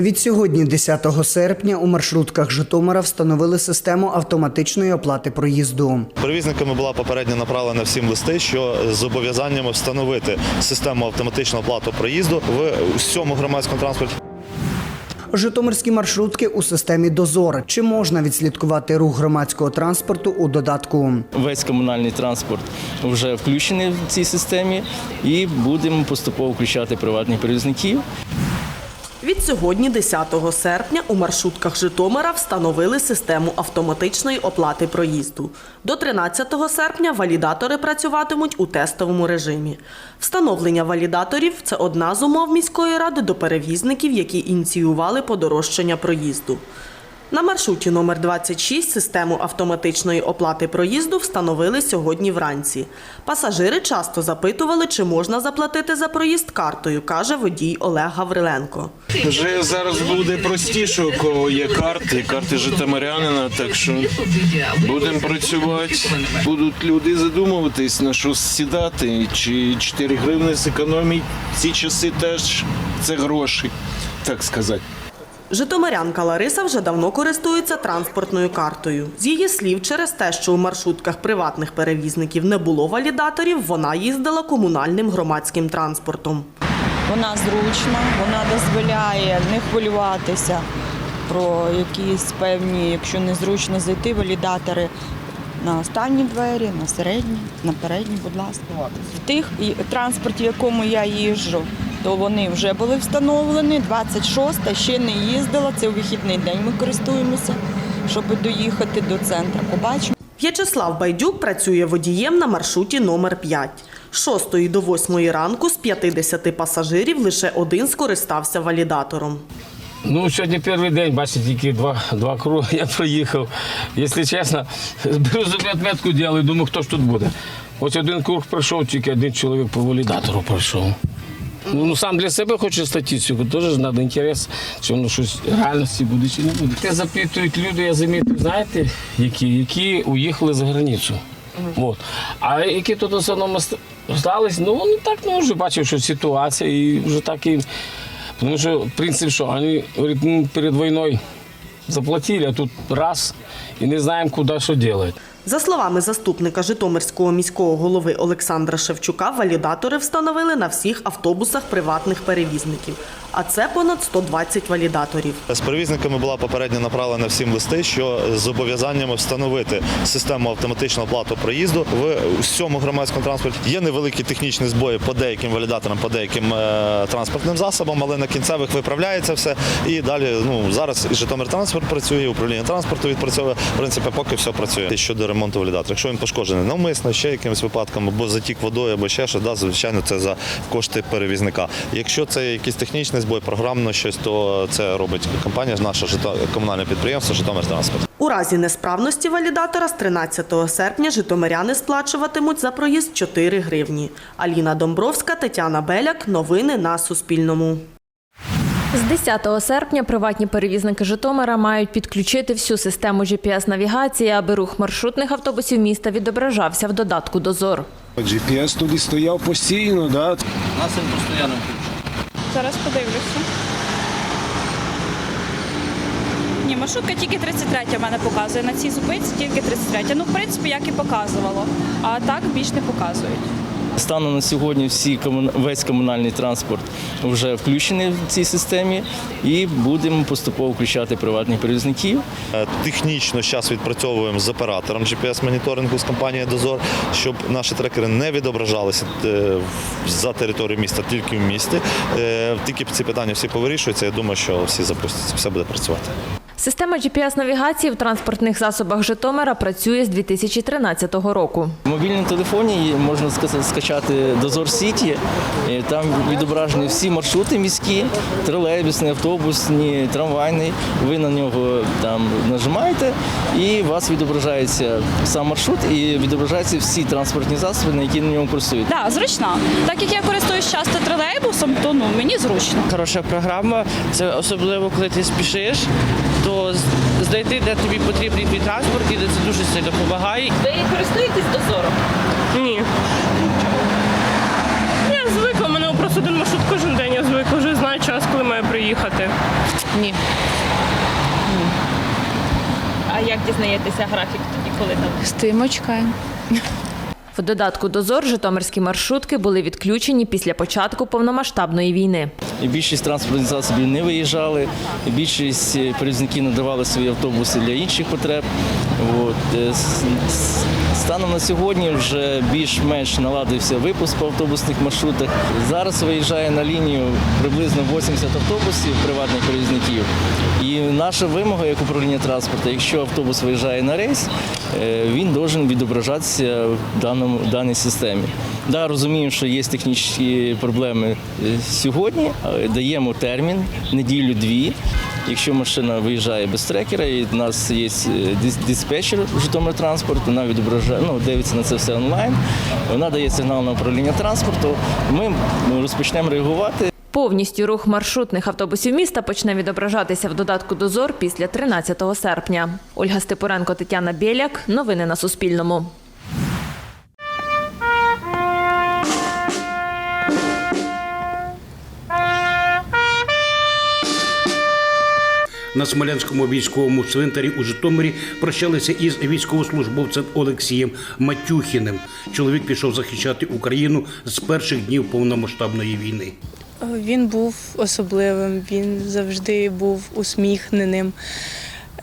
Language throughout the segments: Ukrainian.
Від сьогодні, 10 серпня, у маршрутках Житомира встановили систему автоматичної оплати проїзду. Перевізниками була попередньо направлена всім листи, що з зобов'язаннями встановити систему автоматичного оплату проїзду в усьому громадському транспорті. Житомирські маршрутки у системі Дозор. Чи можна відслідкувати рух громадського транспорту у додатку? Весь комунальний транспорт вже включений в цій системі, і будемо поступово включати приватних перевізників. Від сьогодні, 10 серпня, у маршрутках Житомира встановили систему автоматичної оплати проїзду. До 13 серпня валідатори працюватимуть у тестовому режимі. Встановлення валідаторів це одна з умов міської ради до перевізників, які ініціювали подорожчання проїзду. На маршруті номер 26 систему автоматичної оплати проїзду встановили сьогодні вранці. Пасажири часто запитували, чи можна заплатити за проїзд картою, каже водій Олег Гавриленко. Вже зараз буде простіше, у кого є карти, карти житомирянина, так що будемо працювати. Будуть люди задумуватись, на що сідати, чи 4 гривни зекономить. Ці часи теж це гроші, так сказати. Житомирянка Лариса вже давно користується транспортною картою. З її слів, через те, що у маршрутках приватних перевізників не було валідаторів, вона їздила комунальним громадським транспортом. Вона зручна, вона дозволяє не хвилюватися про якісь певні, якщо незручно зайти, валідатори на останні двері, на середні, на передні, будь ласка. Тих транспорті, в якому я їжджу, то вони вже були встановлені. 26 ще не їздила. Це у вихідний день ми користуємося, щоб доїхати до центру. Побачимо. В'ячеслав Байдюк працює водієм на маршруті номер 5. З 6 до 8 ранку з 50 пасажирів лише один скористався валідатором. Ну, сьогодні перший день, бачите, тільки два, два круги я проїхав. Якщо чесно, беру собі відметку ділю, думаю, хто ж тут буде. Ось один круг пройшов, тільки один чоловік по валідатору пройшов. Ну, ну, сам для себе хочу статистику, теж треба інтерес, чи воно щось в реальності буде, чи не буде. Те запитують люди, я замітив, знаєте, які, які уїхали за границю. От. А які тут в основному остались, ну вони так ну, вже бачив, що ситуація і вже так і. Тому що принцип, що вони говорять, ну, перед війною заплатили, а тут раз і не знаємо, куди що робити. За словами заступника Житомирського міського голови Олександра Шевчука, валідатори встановили на всіх автобусах приватних перевізників. А це понад 120 валідаторів. З перевізниками була попередньо направлена всім листи, що з зобов'язаннями встановити систему автоматичного оплату проїзду в усьому громадському транспорті. Є невеликі технічні збої по деяким валідаторам, по деяким е, транспортним засобам, але на кінцевих виправляється все. І далі ну зараз і Житомир транспорт працює, і управління транспорту відпрацьовує. В принципі, поки все працює. Щодо валідатора. Якщо він пошкоджений навмисно, ще якимось випадком, або затік водою, або ще щось, да, звичайно, це за кошти перевізника. Якщо це якийсь технічний збой, програмно щось, то це робить компанія наша комунальне підприємство Житомир транспорт. У разі несправності валідатора з 13 серпня житомиряни сплачуватимуть за проїзд 4 гривні. Аліна Домбровська, Тетяна Беляк. Новини на Суспільному. З 10 серпня приватні перевізники Житомира мають підключити всю систему GPS-навігації, аби рух маршрутних автобусів міста відображався в додатку «Дозор». GPS тоді стояв постійно, да? Нас він постійно Зараз подивлюся. Ні, маршрутка тільки 33 в мене показує. На цій зупинці тільки 33. Ну, в принципі, як і показувало. А так більш не показують. Станом на сьогодні всі весь комунальний транспорт вже включений в цій системі, і будемо поступово включати приватних перевізників. Е, Технічно зараз відпрацьовуємо з оператором GPS-моніторингу з компанії Дозор, щоб наші трекери не відображалися е, за територією міста, тільки в місті. Е, Тільки ці питання всі повирішуються. Я думаю, що всі запустяться, все буде працювати. Система GPS-навігації в транспортних засобах Житомира працює з 2013 року. В мобільному телефоні можна скачати Дозор Сіті. Там відображені всі маршрути міські, тролейбусні, автобусні, трамвайні. Ви на нього там нажимаєте, і у вас відображається сам маршрут і відображаються всі транспортні засоби, на які на ньому користують. Так, зручна. Так як я користуюсь часто тролейбусом, то ну мені зручно. Хороша програма. Це особливо, коли ти спішиш, то знайти, де тобі потрібний твій транспорт, і де це дуже сильно допомагає. Ви користуєтесь дозором? Ні. Я звикла, у мене просто один маршрут кожен день, я звикла, вже знаю час, коли маю приїхати. Ні. А як дізнаєтеся графік тоді, коли там? Стоїмо, чекаємо. В додатку «Дозор» житомирські маршрутки були відключені після початку повномасштабної війни. І більшість транспортних засобів не виїжджали, і більшість перевізників надавали свої автобуси для інших потреб. От. Станом на сьогодні вже більш-менш наладився випуск по автобусних маршрутах. Зараз виїжджає на лінію приблизно 80 автобусів приватних перевізників. І наша вимога як управління транспорту, якщо автобус виїжджає на рейс, е, він має відображатися в даному в даній системі. Да, розуміємо, що є технічні проблеми е, сьогодні. Даємо термін неділю-дві. Якщо машина виїжджає без трекера, і в нас є е, дис- диспетчер Житомир транспорт, вона відображає, ну, дивиться на це все онлайн. Вона дає сигнал на управління транспорту. Ми розпочнемо реагувати. Повністю рух маршрутних автобусів міста почне відображатися в додатку «Дозор» після 13 серпня. Ольга Степуренко, Тетяна Біляк. Новини на Суспільному. На Смолянському військовому цвинтарі у Житомирі прощалися із військовослужбовцем Олексієм Матюхіним. Чоловік пішов захищати Україну з перших днів повномасштабної війни. Він був особливим, він завжди був усміхненим,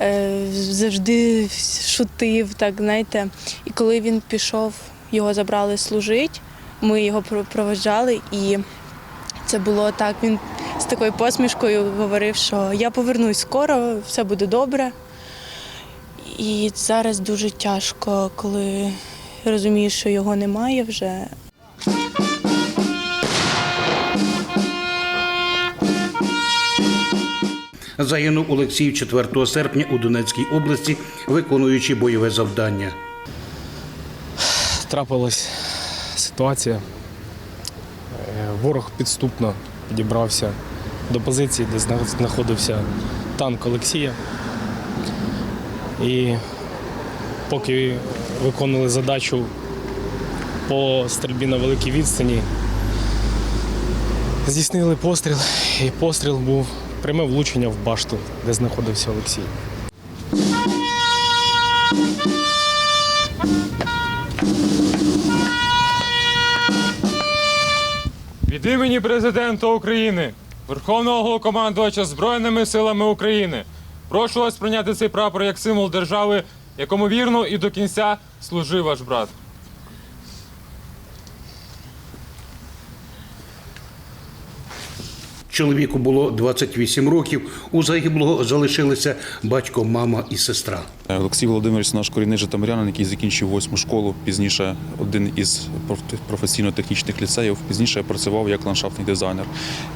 е, завжди шутив, так знаєте. І коли він пішов, його забрали служити, ми його про- проведжали, і це було так. Він з такою посмішкою говорив, що я повернусь скоро, все буде добре. І зараз дуже тяжко, коли розумієш, що його немає вже. Загинув Олексій 4 серпня у Донецькій області, виконуючи бойове завдання. Трапилась ситуація. Ворог підступно підібрався до позиції, де знаходився танк Олексія. І поки виконували задачу по стрільбі на великій відстані, здійснили постріл, і постріл був пряме влучення в башту, де знаходився Олексій. Від імені президента України, Верховного Головнокомандувача Збройними силами України, прошу вас прийняти цей прапор як символ держави, якому вірно і до кінця служив ваш брат. Чоловіку було 28 років. У загиблого залишилися батько, мама і сестра. Олексій Володимирович, наш корінний житомирянин, який закінчив восьму школу, пізніше один із проф- професійно-технічних ліцеїв, пізніше працював як ландшафтний дизайнер.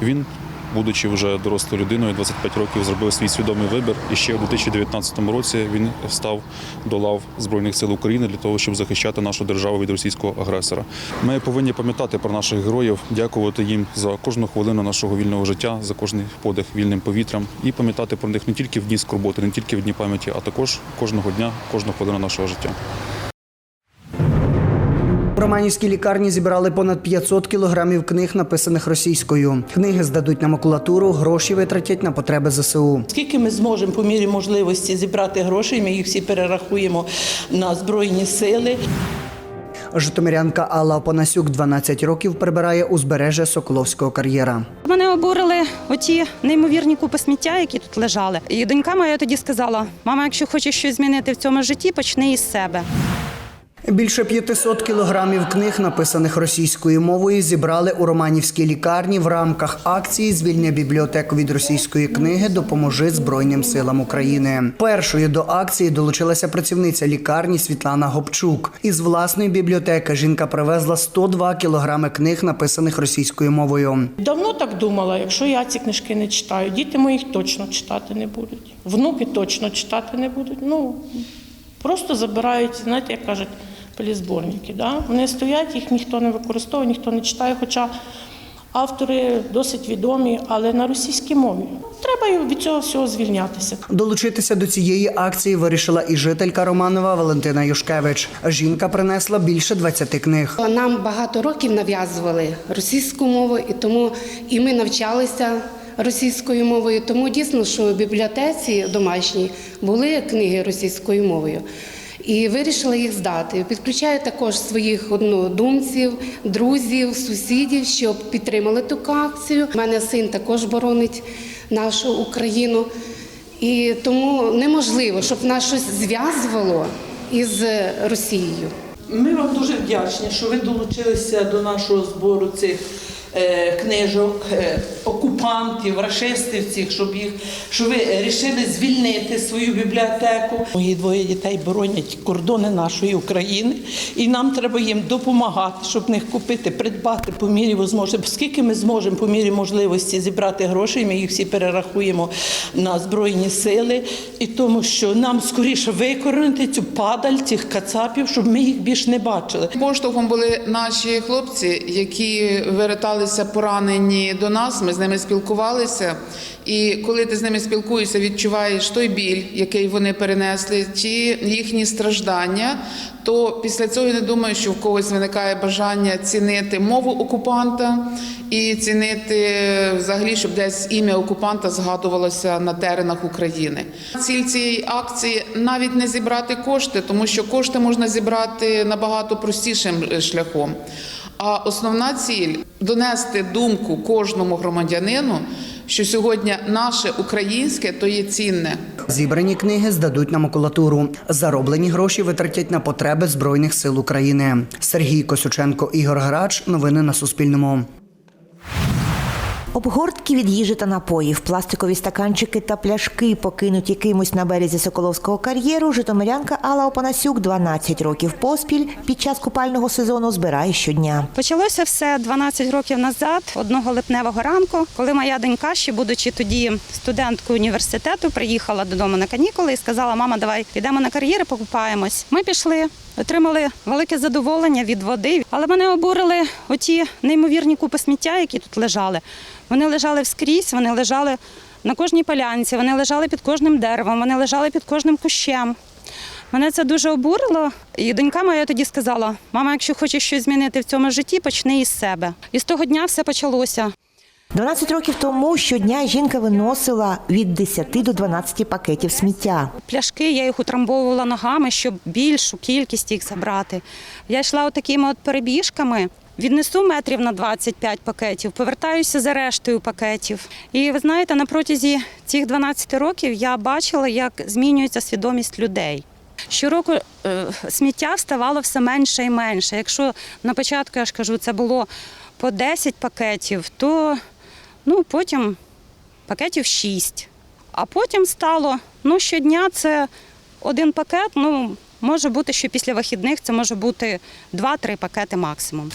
Він, будучи вже дорослою людиною, 25 років зробив свій свідомий вибір. І ще у 2019 році він став до лав Збройних сил України для того, щоб захищати нашу державу від російського агресора. Ми повинні пам'ятати про наших героїв, дякувати їм за кожну хвилину нашого вільного життя, за кожний подих вільним повітрям і пам'ятати про них не тільки в дні скорботи, не тільки в дні пам'яті, а також кожного дня, кожну хвилину нашого життя. В Романівській лікарні зібрали понад 500 кілограмів книг, написаних російською. Книги здадуть на макулатуру, гроші витратять на потреби ЗСУ. Скільки ми зможемо по мірі можливості зібрати грошей, ми їх всі перерахуємо на збройні сили. Житомирянка Алла Опанасюк 12 років прибирає узбережжя Соколовського кар'єра. Мене обурили оті неймовірні купи сміття, які тут лежали. І донька моя тоді сказала: мама, якщо хочеш щось змінити в цьому житті, почни із себе. Більше 500 кілограмів книг, написаних російською мовою, зібрали у Романівській лікарні в рамках акції Звільня бібліотеку від російської книги Допоможи Збройним силам України. Першою до акції долучилася працівниця лікарні Світлана Гопчук. Із власної бібліотеки жінка привезла 102 кілограми книг, написаних російською мовою. Давно так думала, якщо я ці книжки не читаю, діти мої їх точно читати не будуть. Внуки точно читати не будуть. Ну просто забирають, знаєте, як кажуть, полізборники. Да? Вони стоять, їх ніхто не використовує, ніхто не читає, хоча автори досить відомі, але на російській мові. Треба від цього всього звільнятися. Долучитися до цієї акції вирішила і жителька Романова Валентина Юшкевич. Жінка принесла більше 20 книг. Нам багато років нав'язували російську мову, і тому і ми навчалися російською мовою. Тому дійсно, що в бібліотеці домашній були книги російською мовою. І вирішила їх здати. Підключаю також своїх однодумців, друзів, сусідів, щоб підтримали таку акцію. У мене син також боронить нашу Україну. І тому неможливо, щоб нас щось зв'язувало із Росією. Ми вам дуже вдячні, що ви долучилися до нашого збору цих книжок, е, окупантів, рашистів цих, щоб їх, щоб ви рішили звільнити свою бібліотеку. Мої двоє дітей боронять кордони нашої України, і нам треба їм допомагати, щоб них купити, придбати по мірі можливості. Скільки ми зможемо по мірі можливості зібрати грошей, ми їх всі перерахуємо на збройні сили, і тому що нам скоріше викоренити цю падаль цих кацапів, щоб ми їх більш не бачили. Поштовхом були наші хлопці, які верталися поранені до нас. Ми з ними спілкувалися. І коли ти з ними спілкуєшся, відчуваєш той біль, який вони перенесли, ті їхні страждання. То після цього я не думаю, що в когось виникає бажання цінити мову окупанта і цінити взагалі, щоб десь ім'я окупанта згадувалося на теренах України. Ціль цієї акції навіть не зібрати кошти, тому що кошти можна зібрати набагато простішим шляхом. А основна ціль донести думку кожному громадянину, що сьогодні наше українське то є цінне. Зібрані книги здадуть на макулатуру. Зароблені гроші витратять на потреби Збройних сил України. Сергій Косюченко, Ігор Грач. Новини на Суспільному. Обгортки від їжі та напоїв, пластикові стаканчики та пляшки, покинуті кимось на березі Соколовського кар'єру, житомирянка Алла Опанасюк 12 років поспіль під час купального сезону збирає щодня. Почалося все 12 років назад, одного липневого ранку, коли моя донька, ще будучи тоді студенткою університету, приїхала додому на канікули і сказала: Мама, давай підемо на кар'єри, покупаємось. Ми пішли. Отримали велике задоволення від води, але мене обурили оті неймовірні купи сміття, які тут лежали. Вони лежали вскрізь, вони лежали на кожній полянці, вони лежали під кожним деревом, вони лежали під кожним кущем. Мене це дуже обурило. І донька моя тоді сказала: мама, якщо хочеш щось змінити в цьому житті, почни із себе. І з того дня все почалося. 12 років тому щодня жінка виносила від 10 до 12 пакетів сміття. Пляшки я їх утрамбовувала ногами, щоб більшу кількість їх забрати. Я йшла отакими от перебіжками. Віднесу метрів на 25 пакетів, повертаюся за рештою пакетів. І ви знаєте, на протязі цих 12 років я бачила, як змінюється свідомість людей. Щороку е, сміття ставало все менше і менше. Якщо на початку я ж кажу, це було по 10 пакетів, то ну, потім пакетів 6. А потім стало ну, щодня це один пакет. Ну, може бути, що після вихідних це може бути 2-3 пакети максимум.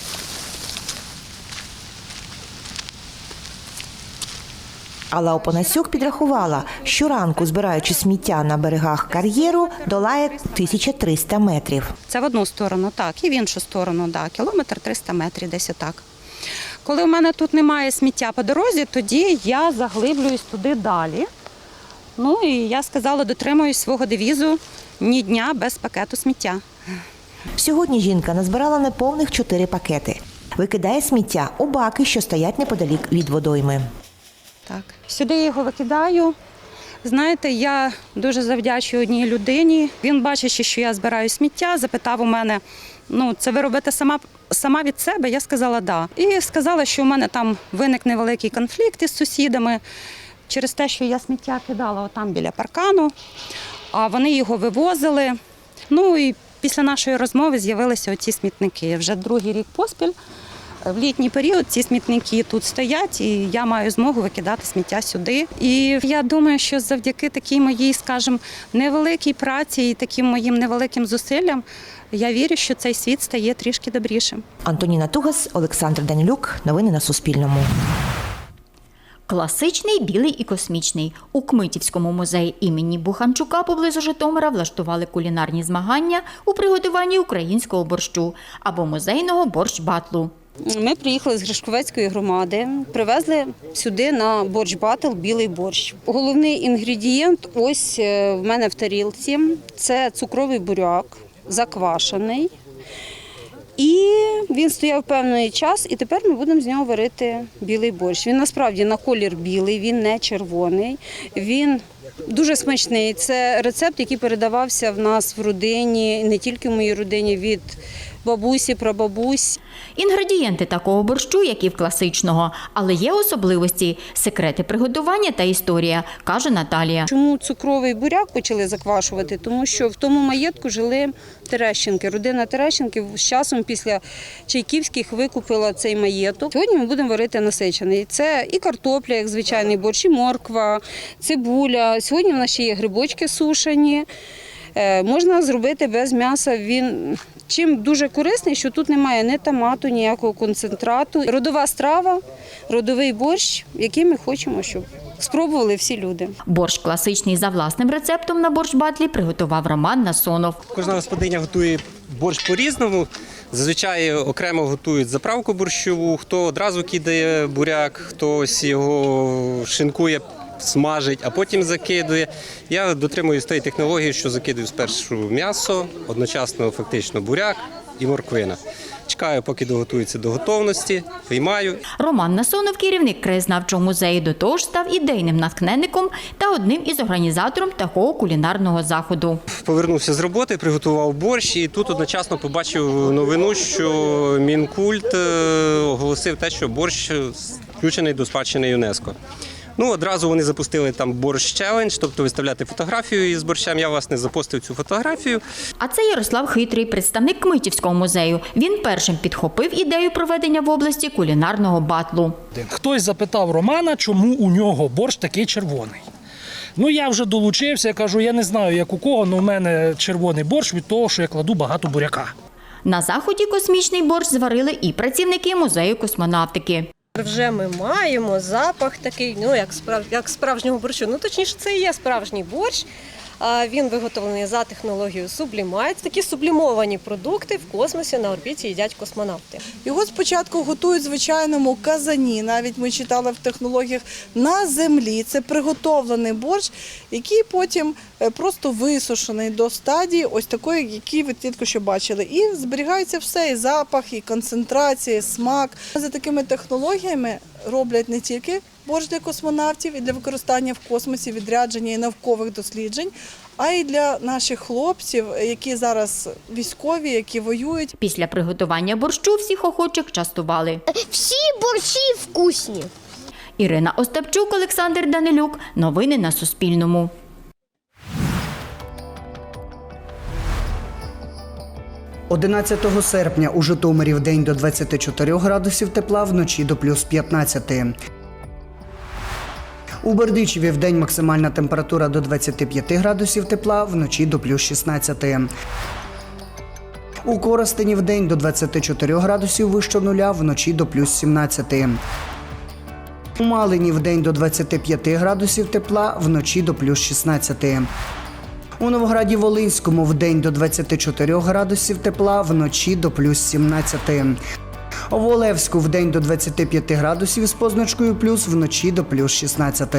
Алла Опанасюк підрахувала, щоранку, збираючи сміття на берегах кар'єру, долає 1300 метрів. Це в одну сторону, так, і в іншу сторону, так, кілометр 300 метрів, десь отак. Коли в мене тут немає сміття по дорозі, тоді я заглиблююсь туди далі. Ну і я сказала, дотримуюсь свого девізу ні дня без пакету сміття. Сьогодні жінка назбирала неповних 4 пакети. Викидає сміття у баки, що стоять неподалік від водойми. Так. Сюди я його викидаю. Знаєте, я дуже завдячую одній людині. Він, бачачи, що я збираю сміття, запитав у мене: ну, це ви робите сама сама від себе? Я сказала да. І сказала, що у мене там виник невеликий конфлікт із сусідами через те, що я сміття кидала отам біля паркану, а вони його вивозили. Ну і після нашої розмови з'явилися оці смітники. Вже другий рік поспіль. В літній період ці смітники тут стоять, і я маю змогу викидати сміття сюди. І я думаю, що завдяки такій моїй, скажімо, невеликій праці і таким моїм невеликим зусиллям, я вірю, що цей світ стає трішки добрішим. Антоніна Тугас, Олександр Данилюк. Новини на Суспільному. Класичний, білий і космічний. У Кмитівському музеї імені Буханчука поблизу Житомира влаштували кулінарні змагання у приготуванні українського борщу або музейного борщ-батлу. Ми приїхали з Гришковецької громади, привезли сюди на борщ батл білий борщ. Головний інгредієнт ось е, в мене в тарілці це цукровий буряк, заквашений, І він стояв певний час, і тепер ми будемо з нього варити білий борщ. Він насправді на колір білий, він не червоний. Він дуже смачний. Це рецепт, який передавався в нас в родині, не тільки в моїй родині, від бабусі, прабабусь. Інгредієнти такого борщу, як і в класичного, але є особливості, секрети приготування та історія, каже Наталія. Чому цукровий буряк почали заквашувати? Тому що в тому маєтку жили Терещенки. Родина Терещенків з часом після Чайківських викупила цей маєток. Сьогодні ми будемо варити насичений. Це і картопля, як звичайний борщ, і морква, цибуля. Сьогодні в нас ще є грибочки сушені. Е, Можна зробити без м'яса. Він чим дуже корисний, що тут немає ні томату, ніякого концентрату. Родова страва, родовий борщ, який ми хочемо, щоб спробували всі люди. Борщ класичний за власним рецептом на борщ батлі приготував Роман Насонов. Кожна господиня готує борщ по-різному. Зазвичай окремо готують заправку борщову, хто одразу кидає буряк, хтось його шинкує, смажить, а потім закидує. Я дотримуюсь тієї технології, що закидую спершу м'ясо, одночасно фактично буряк і морквина. Чекаю, поки доготується до готовності, виймаю Роман Насонов, керівник краєзнавчого музею, до того ж став ідейним натхненником та одним із організатором такого кулінарного заходу. Повернувся з роботи, приготував борщ, і тут одночасно побачив новину, що Мінкульт е, оголосив те, що борщ включений до спадщини ЮНЕСКО. Ну, одразу вони запустили там борщ челендж, тобто виставляти фотографію із борщем. Я власне запостив цю фотографію. А це Ярослав Хитрий, представник Кмитівського музею. Він першим підхопив ідею проведення в області кулінарного батлу. Хтось запитав Романа, чому у нього борщ такий червоний. Ну, я вже долучився, я кажу, я не знаю, як у кого, але у мене червоний борщ від того, що я кладу багато буряка. На заході космічний борщ зварили і працівники музею космонавтики. Вже ми маємо запах такий, ну як справ як справжнього борщу. Ну точніше, це і є справжній борщ. Він виготовлений за технологією сублімайт. Такі сублімовані продукти в космосі на орбіті їдять космонавти. Його спочатку готують звичайному казані. Навіть ми читали в технологіях на землі. Це приготовлений борщ, який потім е, просто висушений до стадії, ось такої, які ви тільки що бачили. І зберігається все, і запах, і концентрація, і смак. За такими технологіями роблять не тільки борщ для космонавтів і для використання в космосі, відрядження і наукових досліджень, а й для наших хлопців, які зараз військові, які воюють. Після приготування борщу всіх охочих частували. Всі борщі вкусні. Ірина Остапчук, Олександр Данилюк. Новини на Суспільному. – 11 серпня у Житомирі в день до 24 градусів тепла, вночі до плюс 15. У Бердичеві в день максимальна температура до 25 градусів тепла, вночі до плюс 16. У Коростені в день до 24 градусів вище нуля, вночі до плюс 17. У Малині в день до 25 градусів тепла, вночі до плюс 16. У Новограді Волинському в день до 24 градусів тепла, вночі до плюс 17. У Волевську в день до 25 градусів з позначкою плюс, вночі до плюс 16.